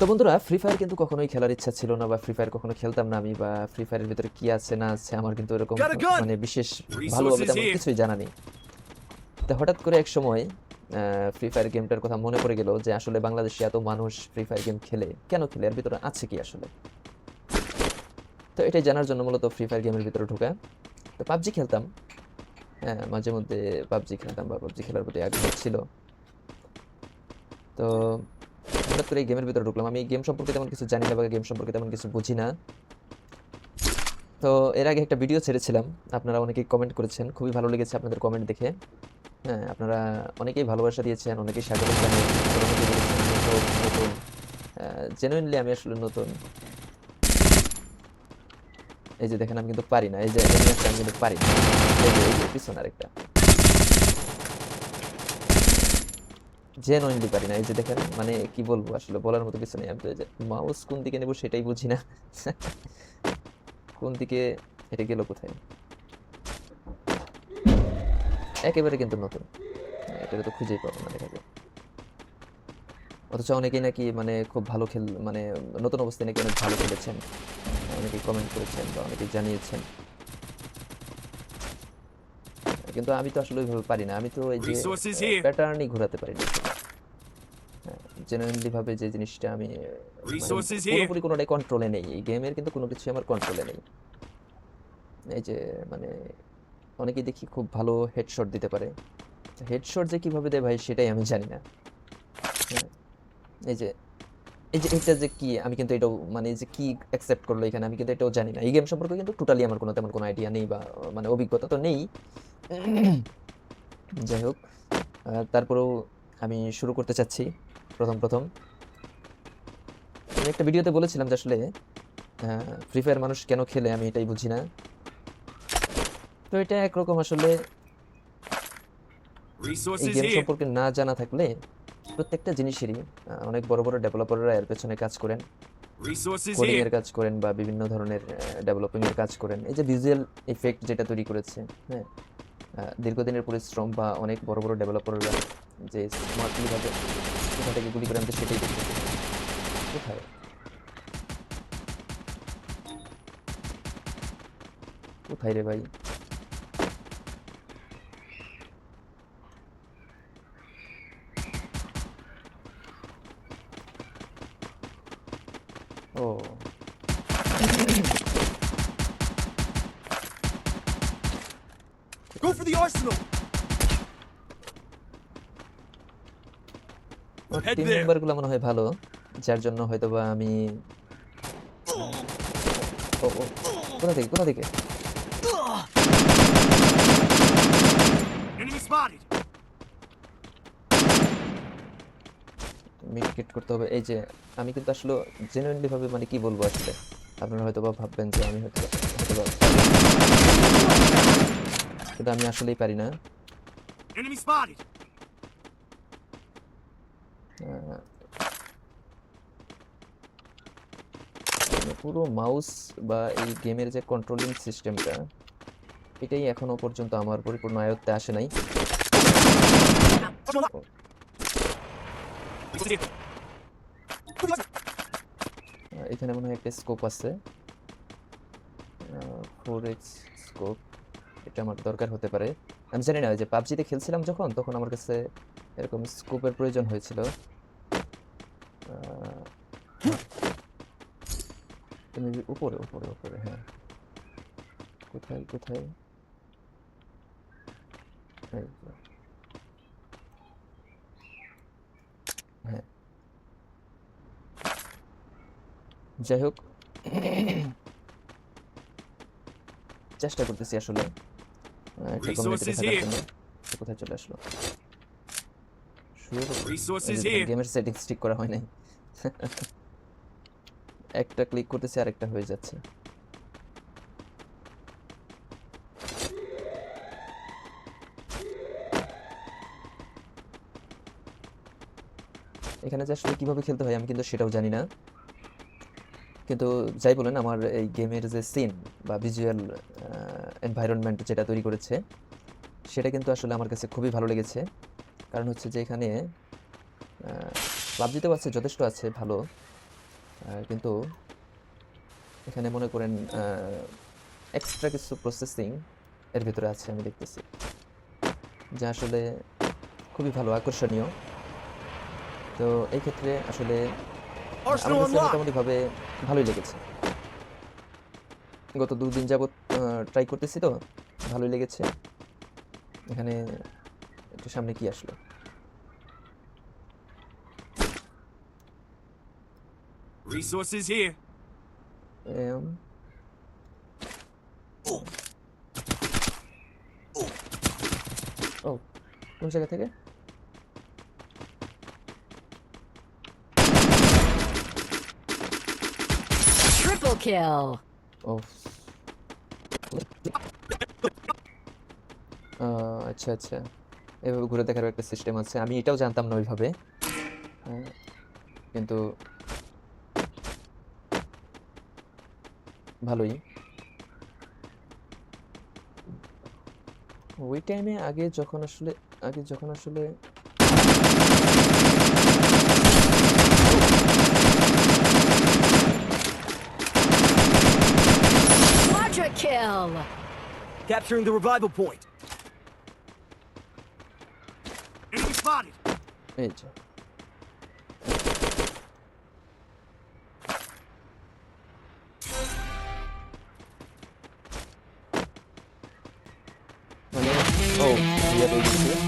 তো বন্ধুরা free fire কিন্তু কখনোই খেলার ইচ্ছা ছিল না বা ফ্রি ফায়ার কখনো খেলতাম না আমি বা ফ্রি ফায়ারের ভিতরে কি আছে না আছে আমার কিন্তু এরকম! মানে বিশেষ ভালোভাবে তেমন কিছুই জানা নেই। তো হঠাৎ করে এক সময় ফ্রি ফায়ার গেমটার কথা মনে পড়ে গেল যে আসলে বাংলাদেশে এত মানুষ ফ্রি ফায়ার গেম খেলে। কেন খেলে? এর ভিতরে আছে কি আসলে? তো এটাই জানার জন্য মূলত ফ্রি ফায়ার গেমের ভিতরে ঢোকা। তো পাবজি খেলতাম। হ্যাঁ মাঝে মধ্যে পাবজি খেলতাম বা পাবজি খেলার প্রতি আগ্রহ ছিল। তো হঠাৎ করে এই গেমের ভিতরে ঢুকলাম। আমি এই গেম সম্পর্কে তেমন কিছু জানি না বা গেম সম্পর্কে তেমন কিছু বুঝি না। তো এর আগে একটা ভিডিও ছেড়েছিলাম। আপনারা অনেকেই কমেন্ট করেছেন। খুবই ভালো লেগেছে আপনাদের কমেন্ট দেখে। হ্যাঁ আপনারা অনেকেই ভালোবাসা দিয়েছেন, অনেকেই স্বাগত নতুন জেনুইনলি আমি আসলে নতুন। এই যে দেখেন, আমি কিন্তু পারি না। এই যে আমি কিন্তু পারি না। পিছনে আরেকটা। জেনুইনলি পারি না। এই যে দেখেন মানে কি বলব আসলে, বলার মতো কিছু নেই। আমি যে মাউস কোন দিকে নেব সেটাই বুঝি না। কোন দিকে, এটা গেল কোথায়? একেবারে কিন্তু নতুন। এটা তো খুঁজেই পাবো না, দেখা যায় অথচ অনেকেই নাকি মানে খুব ভালো খেল মানে নতুন অবস্থায় নাকি অনেক ভালো খেলেছেন। অনেকে কমেন্ট করেছেন বা অনেকে জানিয়েছেন। কিন্তু আমি তো আসলে ওইভাবে পারি না। আমি তো এই যে প্যাটার্নই ঘোরাতে পারি না। জেনুইনলি ভাবে যে জিনিসটা আমি মানে পুরোপুরি কোনোটাই কন্ট্রোলে নেই। এই গেমের কিন্তু কোনো কিছু আমার কন্ট্রোলে নেই। এই যে মানে অনেকেই দেখি খুব ভালো হেডশট দিতে পারে। হেডশট যে কীভাবে দেয় ভাই সেটাই আমি জানি না। হ্যাঁ, এই যে এই যে এটা যে কি আমি কিন্তু এটাও মানে যে কি অ্যাকসেপ্ট করল এখানে আমি কিন্তু এটাও জানি না। এই গেম সম্পর্কে কিন্তু টোটালি আমার কোনো তেমন কোনো আইডিয়া নেই বা মানে অভিজ্ঞতা তো নেই। যাই হোক তারপরেও আমি শুরু করতে চাচ্ছি প্রথম প্রথম। আমি একটা ভিডিওতে বলেছিলাম যে আসলে ফ্রি ফায়ার মানুষ কেন খেলে আমি এটাই বুঝি না। তো এটা একরকম আসলে এই গেম সম্পর্কে না জানা থাকলে প্রত্যেকটা জিনিসেরই অনেক বড় বড় ডেভেলপাররা এর পেছনে কাজ করেন। কোডিং এর কাজ করেন বা বিভিন্ন ধরনের ডেভেলপিং এর কাজ করেন। এই যে ভিজুয়াল ইফেক্ট যেটা তৈরি করেছে হ্যাঁ দীর্ঘদিনের পরিশ্রম বা অনেক বড় বড় ডেভেলপাররা যে স্মার্টলি ভাবে কোথা থেকে গুলি করে আনতে সেটাই দেখতেছে কোথায়? কোথায় রে ভাই? ও। For the arsenal. Head team মেম্বারগুলো মনে হয় ভালো যার জন্য হয়তো বা আমি ও ও কোথা থেকে কোথা থেকে? মিটকেট করতে হবে। এই যে আমি কিন্তু আসলে জেনুইনলি ভাবে মানে কি বলব আসলে? আপনারা হয়তো বা ভাববেন যে আমি হয়তো হয়তো কিন্তু আমি আসলেই পারি না। পুরো মাউস বা এই গেমের যে কন্ট্রোলিং সিস্টেমটা এটাই এখনও পর্যন্ত আমার পরিপূর্ণ আয়ত্তে আসে নাই। এখানে মনে হয় একটা স্কোপ আছে। ফোর এক্স স্কোপ এটা আমার দরকার হতে পারে। আমি জানি না যে পাবজিতে খেলছিলাম যখন, তখন আমার কাছে এরকম স্কোপের প্রয়োজন হয়েছিল। উপরে উপরে উপরে হ্যাঁ। কোথায় কোথায়? হ্যাঁ। যাই হোক। চেষ্টা করতেছি আসলে। কোথায় চলে আসলো? গেমের সেটিংস ঠিক করা হয় নাই। একটা ক্লিক করতেছি আরেকটা হয়ে যাচ্ছে। এখানে যে আসলে কীভাবে খেলতে হয় আমি কিন্তু সেটাও জানি না। কিন্তু যাই বলেন, আমার এই গেমের যে সিন বা ভিজুয়াল এনভায়রনমেন্ট যেটা তৈরি করেছে, সেটা কিন্তু আসলে আমার কাছে খুবই ভালো লেগেছে। কারণ হচ্ছে যে এখানে পাবজিতেও আছে, যথেষ্ট আছে, ভালো। কিন্তু এখানে মনে করেন এক্সট্রা কিছু প্রসেসিং এর ভিতরে আছে আমি দেখতেছি। যা আসলে খুবই ভালো, আকর্ষণীয়। তো এই ক্ষেত্রে আসলে আমার Arsenal কাছে মোটামুটিভাবে ভালোই লেগেছে। গত দুদিন যাবত ট্রাই করতেছি তো ভালোই লেগেছে। এখানে একটু সামনে কি আসলো? Resources here. এম, ও কোন জায়গা থেকে? Kill. ও আহ, আচ্ছা আচ্ছা। এভাবে ঘুরে দেখার একটা সিস্টেম আছে। আমি এটাও জানতাম না ওইভাবে। আহ, কিন্তু ভালোই। ওই টাইমে আগে যখন আসলে আগে যখন আসলে Capturing the revival point. Enemy spotted. Bitch. Oh, yeah,